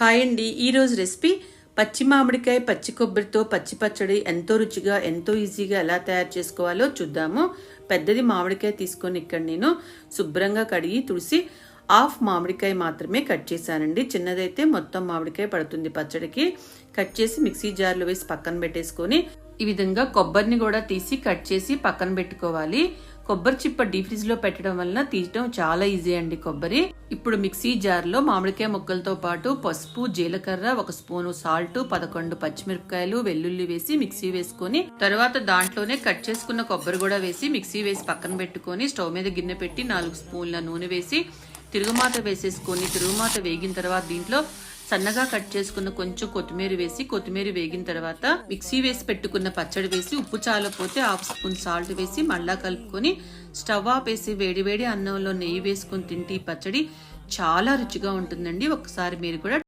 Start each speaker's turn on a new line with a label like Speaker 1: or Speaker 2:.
Speaker 1: Hi అండి. ఈరోజు recipe పచ్చి మామిడికాయ పచ్చి కొబ్బరితో పచ్చి పచ్చడి ఎంతో రుచిగా ఎంతో ఈజీగా ఎలా తయారు చేసుకోవాలో చూద్దాము. పెద్దది మామిడికాయ తీసుకొని ఇక్కడ నేను శుభ్రంగా కడిగి తుడిసి హాఫ్ మామిడికాయ మాత్రమే కట్ చేశానండి. చిన్నదైతే మొత్తం మామిడికాయ పడుతుంది పచ్చడికి. కట్ చేసి మిక్సీ జార్లో వేసి పక్కన పెట్టేసుకొని ఈ విధంగా కొబ్బరిని కూడా తీసి కట్ చేసి పక్కన పెట్టుకోవాలి. కొబ్బరి చిప్ప డీ ఫ్రిడ్జ్లో పెట్టడం వలన తీయటం చాలా ఈజీ అండి కొబ్బరి. ఇప్పుడు మిక్సీ జార్లో మామిడికాయ ముక్కలతో పాటు పసుపు జీలకర్ర ఒక స్పూను సాల్ట్ పదకొండు పచ్చిమిరపకాయలు వెల్లుల్లి వేసి మిక్సీ వేసుకొని తర్వాత దాంట్లోనే కట్ చేసుకున్న కొబ్బరి కూడా వేసి మిక్సీ వేసి పక్కన పెట్టుకొని స్టవ్ మీద గిన్నె పెట్టి నాలుగు స్పూన్ల నూనె వేసి తిరుగుమాత వేసేసుకొని తిరుగుమాత వేగిన తర్వాత దీంట్లో సన్నగా కట్ చేసుకున్న కొంచెం కొత్తిమీర వేసి కొత్తిమీర వేగిన తర్వాత మిక్సీ వేసి పెట్టుకున్న పచ్చడి వేసి ఉప్పు చాలపోతే హాఫ్ స్పూన్ సాల్ట్ వేసి మళ్ళా కలుపుకొని స్టవ్ ఆపేసి వేడి వేడి అన్నంలో నెయ్యి వేసుకొని తింటే ఈ పచ్చడి చాలా రుచిగా ఉంటుందండి. ఒకసారి మీరు కూడా